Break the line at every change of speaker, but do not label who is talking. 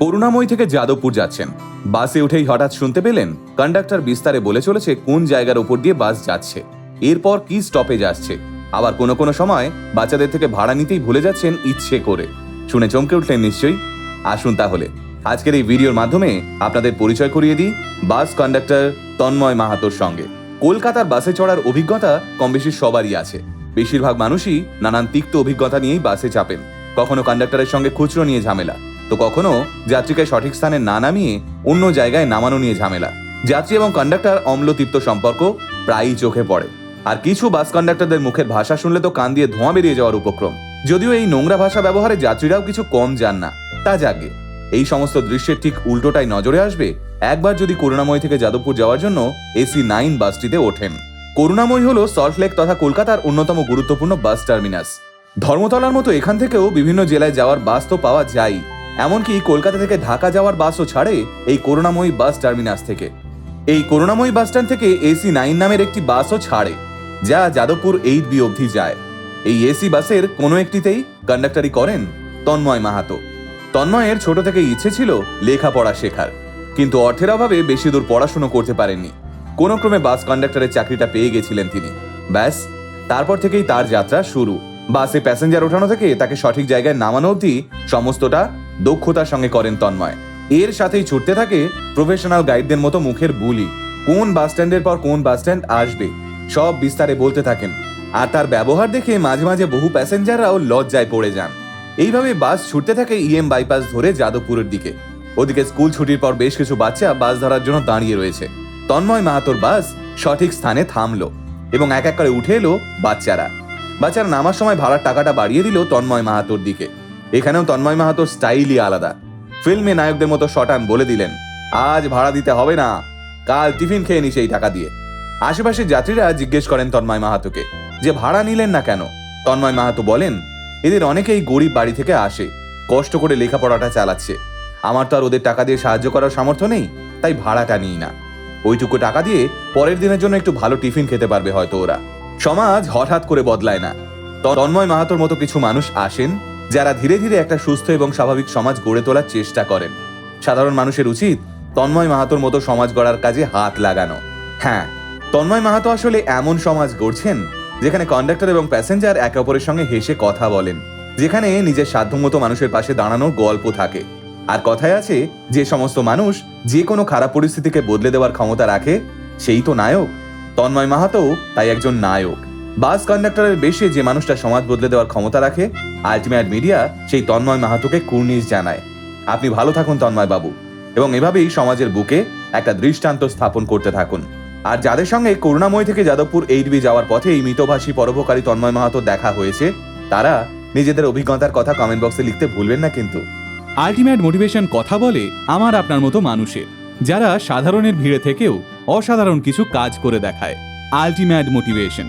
করুণাময়ী থেকে যাদবপুর যাচ্ছেন। বাসে উঠেই হঠাৎ শুনতে পেলেন কন্ডাক্টর বিস্তারে বলে চলেছে কোন জায়গার ওপর দিয়ে বাস যাচ্ছে। এরপর কি স্টপেজ আসছে? আবার কোনো কোনো সময় বাচ্চাদের থেকে ভাড়া নিতেই ভুলে যাচ্ছেন ইচ্ছে করে। শুনে চমকে উঠলেন নিশ্চয়ই? আসুন তাহলে, আজকের এই ভিডিওর মাধ্যমে আপনাদের পরিচয় করিয়ে দিই বাস কন্ডাক্টর তন্ময় মাহাতোর সঙ্গে। কলকাতার বাসে চড়ার অভিজ্ঞতা কম বেশি সবারই আছে। বেশিরভাগ মানুষই নানান তিক্ত অভিজ্ঞতা নিয়েই বাসে চাপেন। কখনো কন্ডাক্টরের সঙ্গে খুচরো নিয়ে ঝামেলা। তো কখনো যাত্রীকে সঠিক স্থানে না নামিয়ে অন্য জায়গায় নামানো নিয়ে ঝামেলা। যাত্রী এবং কন্ডাক্টর অম্লতৃপ্ত সম্পর্ক প্রায়ই চোখে পড়ে। আর কিছু বাস কন্ডাক্টরদের মুখের ভাষা শুনলে তো কান দিয়ে ধোঁয়া বেরিয়ে যাওয়ার উপক্রম। যদিও এই নোংরা ভাষা ব্যবহারে যাত্রীরাও কিছু কম যান না। তা যাগে এই সমস্ত দৃশ্যের ঠিক উল্টোটাই নজরে আসবে একবার যদি করুণাময় থেকে যাদবপুর যাওয়ার জন্য এসি নাইন বাসটিতে ওঠেন। করুণাময় হল সল্টলেক তথা কলকাতার অন্যতম গুরুত্বপূর্ণ বাস টার্মিনাস। ধর্মতলার মতো এখান থেকেও বিভিন্ন জেলায় যাওয়ার বাস তো পাওয়া যায় এমনকি কলকাতা থেকে ঢাকা যাওয়ার বাসও ছাড়ে এই করুণাময়ী বাস টার্মিনাস থেকে। এই করুণাময়ী বাস স্ট্যান্ড থেকে এসি নাইন নামের একটি বাসও ছাড়ে, যা যাদবপুর এইট বি অবধি যায়। এই এসি বাসের কোনো একটিতেই কন্ডাক্টরি করেন তন্ময় মাহাতো। তন্ময়ের ছোট থেকে ইচ্ছে ছিল লেখাপড়া শেখার, কিন্তু অর্থের অভাবে বেশি দূর পড়াশুনো করতে পারেননি। কোনো ক্রমে বাস কন্ডাক্টরের চাকরিটা পেয়ে গেছিলেন তিনি। ব্যাস, তারপর থেকেই তার যাত্রা শুরু। বাসে প্যাসেঞ্জার ওঠানো থেকে তাকে সঠিক জায়গায় নামানো অবধি সমস্তটা দক্ষতার সঙ্গে করেন তন্ময়। এর সাথেই ছুটতে থাকে প্রফেশনাল গাইডদের মতো মুখের বুলি। কোন বাস স্ট্যান্ডের পর কোন বাস স্ট্যান্ড আসবে, সব বিস্তারে বলতে থাকেন। আর তার ব্যবহার দেখে মাঝে মাঝে বহু প্যাসেঞ্জাররাও লজ্জায় পড়ে যান। এইভাবে বাস ছুটতে থাকে ইএম বাইপাস ধরে যাদবপুরের দিকে। ওদিকে স্কুল ছুটির পর বেশ কিছু বাচ্চা বাস ধরার জন্য দাঁড়িয়ে রয়েছে। তন্ময় মাহাতোর বাস সঠিক স্থানে থামলো এবং এক এক করে উঠে এলো বাচ্চারা। বাচ্চারা নামার সময় ভাড়ার টাকাটা বাড়িয়ে দিল তন্ময় মাহাতোর দিকে। এখানেও তন্ময় মাহাতোর স্টাইলই আলাদা। ফিল্মে নায়কদের মতো শটান বলে দিলেন, আজ ভাড়া দিতে হবে না, কাল টিফিন খেয়ে নি সেই টাকা দিয়ে। আশেপাশের যাত্রীরা জিজ্ঞেস করেন তন্ময় মাহাতোকে, যে ভাড়া নিলেন না কেন? তন্ময় মাহাতো বলেন, এদের অনেকেই গরিব বাড়ি থেকে আসে, কষ্ট করে লেখাপড়াটা চালাচ্ছে। আমার তো আর ওদের টাকা দিয়ে সাহায্য করার সামর্থ্য নেই, তাই ভাড়াটা নিই না। ওইটুকু টাকা দিয়ে পরের দিনের জন্য একটু ভালো টিফিন খেতে পারবে হয়তো ওরা। সমাজ হঠাৎ করে বদলায় না। তন্ময় মাহাতোর মতো কিছু মানুষ আসেন যারা ধীরে ধীরে একটা সুস্থ এবং স্বাভাবিক সমাজ গড়ে তোলার চেষ্টা করেন। সাধারণ মানুষের উচিত তন্ময় মাহাতোর মতো সমাজ গড়ার কাজে হাত লাগানো। হ্যাঁ তন্ময় মাহাতো আসলে এমন সমাজ গড়ছেন যেখানে কন্ডাক্টর এবং প্যাসেঞ্জার একে অপরের সঙ্গে হেসে কথা বলেন, যেখানে নিজের সাধ্যমতো মানুষের পাশে দাঁড়ানোর গল্প থাকে। আর কথায় আছে, যে সমস্ত মানুষ যে কোনো খারাপ পরিস্থিতিকে বদলে দেওয়ার ক্ষমতা রাখে, সেই তো নায়ক। তন্ময় মাহাতো তাই একজন নায়ক। বাস কন্ডাক্টরের বেশি যে মানুষটা সমাজ বদলে দেওয়ার ক্ষমতা রাখে আলটিমেট মিডিয়া সেই তন্ময় মাহাতোকে কুর্নিশ জানায়। আপনি ভালো থাকুন তন্ময় বাবু এবং এভাবেই সমাজের বুকে একটা দৃষ্টান্ত স্থাপন করতে থাকুন। আর যাদের সঙ্গে করুণাময় থেকে যাদবপুর এইট বি যাওয়ার পথে এই মিতভাষী পরোপকারী তন্ময় মাহাতো দেখা হয়েছে, তারা নিজেদের অভিজ্ঞতার কথা কমেন্ট বক্সে লিখতে ভুলবেন না কিন্তু।
আলটিমেট মোটিভেশন কথা বলে আমার আপনার মতো মানুষের, যারা সাধারণের ভিড়ে থেকেও অসাধারণ কিছু কাজ করে দেখায়। Ultimate motivation